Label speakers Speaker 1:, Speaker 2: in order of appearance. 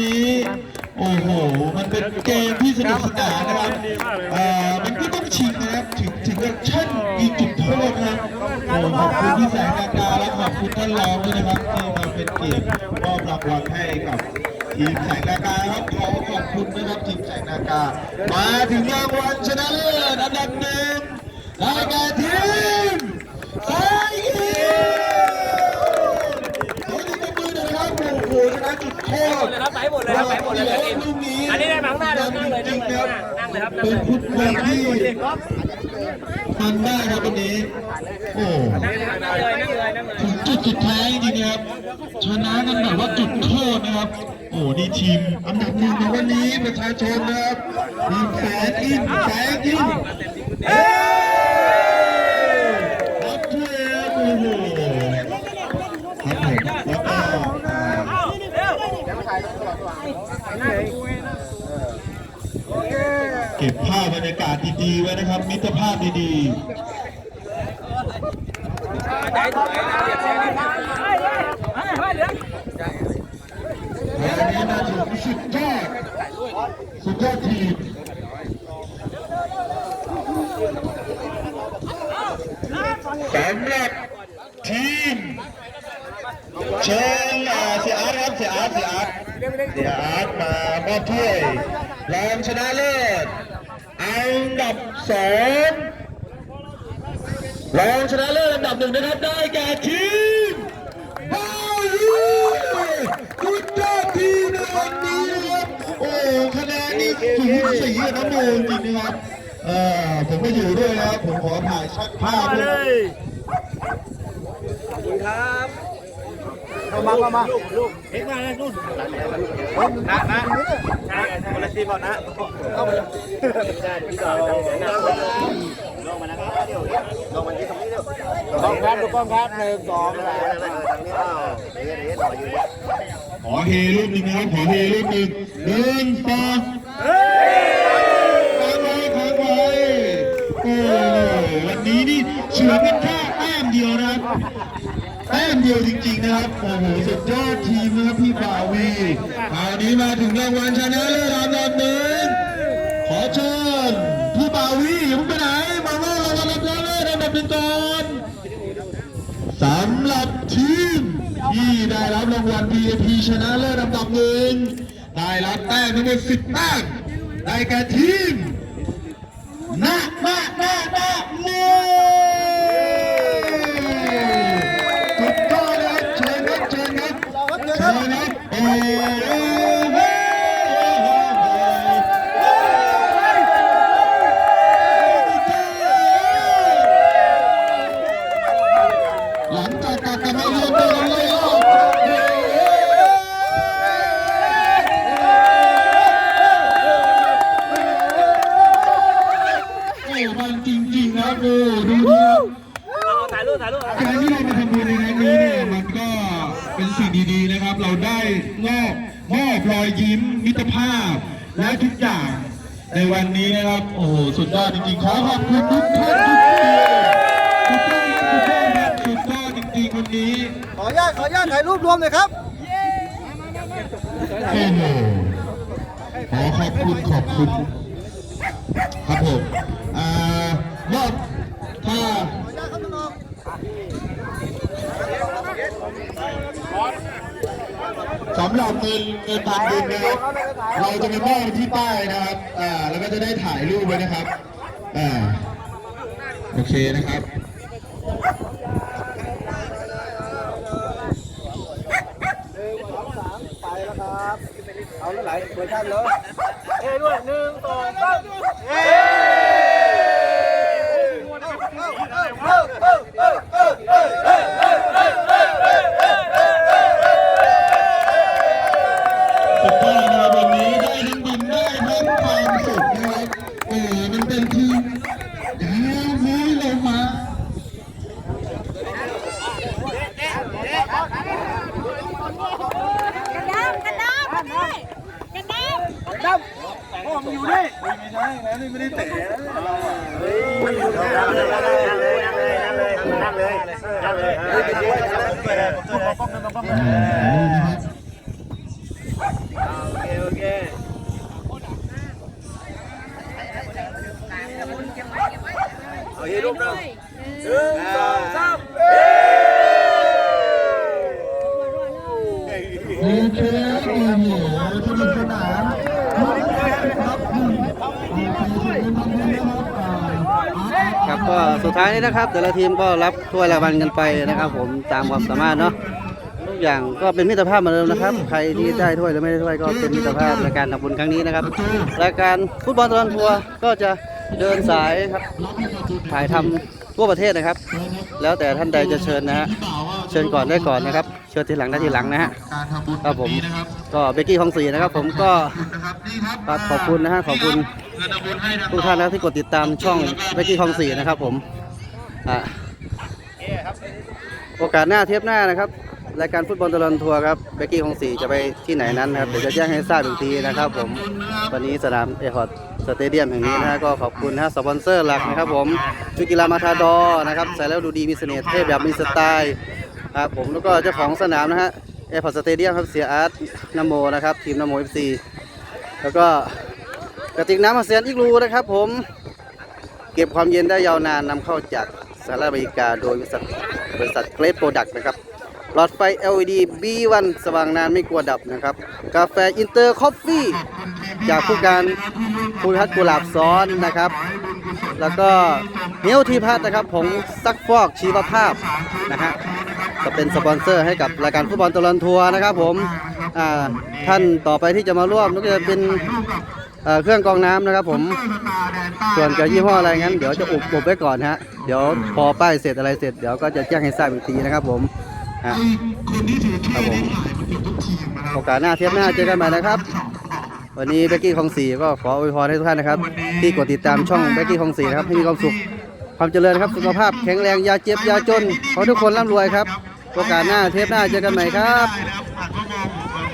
Speaker 1: นี้ โอ้โห มันเป็นเกมที่สนุกสนานนะครับเอ่อมันก็ต้องชิงนะครับ ถึงถึงกับชั่นยิงจุดโทษนะครับโอ้ขอบคุณพี่แสงนาคาและขอบคุณท่านรองด้วยนะครับที่มาเป็นเกียรติมอบรางวัลให้กับทีมแสงนาคาครับขอขอบคุณนะครับทีมแสงนาคามาถึงรางวัลชนะเลิศอันดับหนึ่งได้แก่ทีมสายอีขอดูมือหน่อยนะครับโอ้โหชนะจุดโทษ
Speaker 2: ไป หมดเลยครับไปหมดเลยครับไปหมดเลยครับอันนี้ได้มาข้างหน้าเลยนั่งเลยนั่งเลยนั่งเลยครับนั่ง
Speaker 1: เป็นฟุตบอลที่มันได้ครับวันนี้โอ้
Speaker 2: นั่งเลยนั่งเลยนั่งเลยนั่งเลย
Speaker 1: จุดสุดท้ายจริงๆครับชนะกันแบบว่าจุดโทษนะครับ โอ้นี่ทีมอันดับหนึ่งในวันนี้ประชาชนนะครับทีมแสนอินแสนอินเอ้ยรับถ้วยครับโอ้โหครับผมแล้วก็อ่า เก็บภาพบรรยากาศดีๆไว้นะครับ มิตรภาพดีๆวันนี้มาถึงสุดยอดสุดยอดทีมสำหรับทีมเชิญอ่าเสียอาร์ตครับเสียอาร์ตเสียอาร์ตเสียอาร์ตมามอบถ้วยรองชนะเลิศ อันดับสองรองชนะเลิศอันดับหนึ่งนะครับได้แก่ทีมบายูสุดยอดทีมในวันนี้นะครับโอ้คะแนนนี่สูสีกับน้ำมูลจริงนะครับเออผมไม่อยู่ด้วยนะผมขอถ่ายชักภาพด้วย
Speaker 3: มามามาลูก
Speaker 2: เอ็กมาเลยนู่นนะนะใช่คนละทีก่อนนะเข้ามาใช่พี่ต่อลงมานะครับเดี๋ยวลงมาที่ตรงนี้เดี๋ยว
Speaker 3: กล้องครับดูกล้องครับหนึ่งสองสาม
Speaker 2: ทางนี้ก็เดี๋ยวเดี๋ยวต่ออยู่
Speaker 1: ขอเฮรูปหนึ่งนะครับขอเฮรูปหนึ่งหนึ่งสองไว้ค้างไว้โอ้วันนี้นี่เฉือนกันแค่แต้มเดียวนะครับ แต้มเดียวจริงๆนะครับ โอ้โห สุดยอดทีมนะครับพี่บ่าวีคราวนี้มาถึงรางวัลชนะเลิศอันดับหนึ่งขอเชิญพี่บ่าวีอย่าเพิ่งไปไหน มาว่ารางวัลชนะเลิศอันดับหนึ่งก่อนสำหรับทีมที่ได้รับรางวัล VIP ชนะเลิศอันดับหนึ่งได้รับแต้มทั้งหมด10แต้มได้แก่ทีมนะนะนะนะโม มันจริงๆครับดูดูดู
Speaker 2: เอาถ่ายรูปถ่ายรูป
Speaker 1: การที่เรามาทำบุญในครั้งนี้เนี่ยมันก็เป็นสิ่งดีๆนะครับ เราได้มอบมอบรอยยิ้มมิตรภาพ และทุกอย่างในวันนี้นะครับ โอ้โหสุดยอดจริงๆขอขอบคุณทุกท่านทุกทีทุกท่านทุกท่านครับสุดยอดจริงๆวันนี้
Speaker 3: ขออนุญาตขออนุญาตถ่ายรูปรวมหน่อยครับ
Speaker 1: โอ้โหขอขอบคุณขอบคุณครับผมอ่า มอบถ้าสำหรับเงินเงินทำบุญนะครับ เราจะไปมอบที่ป้ายนะครับอ่าแล้วก็จะได้ถ่ายรูปไว้นะครับอ่าโอเคนะครับ
Speaker 3: ไปแล้วครับเอาแล้วไหลเวอร์ชันเลย
Speaker 2: เฮ้ด้วยหนึ่งสองสามเฮ้
Speaker 1: สุดยอ อ้โหมันเป็นทีมดาวมุ้ยลงมา
Speaker 4: กันดามกันดามมานี่กันดาม
Speaker 3: ดับพ่อมึงอยู่นี่ไม่ใช่นะนี่ไม่ได้เตะนะเราอะ
Speaker 2: Ở đây lúc đâu?
Speaker 3: Đứng xong xong. ก็
Speaker 2: สุ
Speaker 5: ดท้ายนี้นะครับ แต่ละทีมก็รับถ้วยรางวัลกันไปนะครับ ผมตามความสามารถเนาะทุกอย่างก็เป็นมิตรภาพเหมือนเดิมนะครับ ใครที่ได้ถ้วยหรือไม่ได้ถ้วยก็เป็นมิตรภาพในการทำบุญครั้งนี้นะครับรายการฟุตบอลตลอดทัวร์ก็จะเดินสายครับถ่ายทำทั่วประเทศนะครับ แล้วแต่ท่านใดจะเชิญนะฮะเชิญก่อนได้ก่อนนะครับ เชิญทีหลังได้ทีหลังนะฮะ
Speaker 1: การทำบุญ
Speaker 5: ครับผม
Speaker 1: นี้นะครับ
Speaker 5: ก็เบกกี้ของสีนะครับ ผมก็
Speaker 1: นะครับนี่ครับ
Speaker 5: ครับขอบคุณนะฮะขอบคุณ
Speaker 1: เงิน ทุ
Speaker 5: กท่านนะครับที่กดติดตามช่องเบกกี้ของสีนะครับผมอะโอกาสหน้าเทปหน้านะครับรายการฟุตบอลตลอดทัวร์ครับเบกกี้ของสีจะไปที่ไหนนั้นนะครับเดี๋ยวจะแจ้งให้ทราบอีกทีนะครับ ผมวันนี้สนามเอฮอร์ดสเตเดียมแห่งนี้นะฮะก็ขอบคุณนะฮะสปอนเซอร์หลักนะครับ ผมชุดกีฬามาทาดอนะครับใส่แล้วดูดีมีเสน่ห์เทพแบบมีสไตล์ครับผมแล้วก็เจ้าของสนามนะฮะเอฮอร์ดสเตเดียมครับเสียอาร์ตนโมนะครับทีมนโมเอฟซีแล้วก็ กระติกน้ำอาเซียนอีกรูนะครับ ผม เก็บความเย็นได้ยาวนานนำเข้าจากสหรัฐอเมริกาโดยบริษัทบริษัทเกรดโปรดักต์นะครับหลอดไฟ LED B1 สว่างนานไม่กลัวดับนะครับ กาแฟอินเตอร์คอฟฟี่จากผู้การภูริพัฒน์กุหลาบซ้อนนะครับ แล้วก็เนียวทีพัฒน์นะครับผงซักฟอกชีวภาพนะฮะก็เป็นสปอนเซอร์ให้กับรายการฟุตบอลตลอดทัวร์นะครับผมท่านต่อไปที่จะมาร่วมก็จะเป็น เอ่อเครื่องกรองน้ำนะครับผม ส่วนจะยี่ห้ออะไรงั้น เดี๋ยวจะอุบอุบไว้ก่อนฮะ เดี๋ยวพอป้ายเสร็จอะไรเสร็จเดี๋ยวก็จะแจ้งให้ทราบอีกทีนะครับผมฮะ
Speaker 1: คนที่ถือ
Speaker 5: ครับผม
Speaker 1: หายมันเกือบทุกทีมนะครับ
Speaker 5: โอกาสหน้าเทปหน้าเจอกันใหม่นะครับ วันนี้เบกกี้ของสีก็ขออวยพรให้ทุกท่านนะครับ ที่กดติดตามช่องเบกกี้ของสีนะครับให้มีความสุขความเจริญครับสุขภาพแข็งแรงอยาเจ็บอยาจนขอให้ทุกคนร่ำรวยครับโอกาสหน้าเทปหน้าเจอกันใหม่ครับ
Speaker 1: ได้นะครับ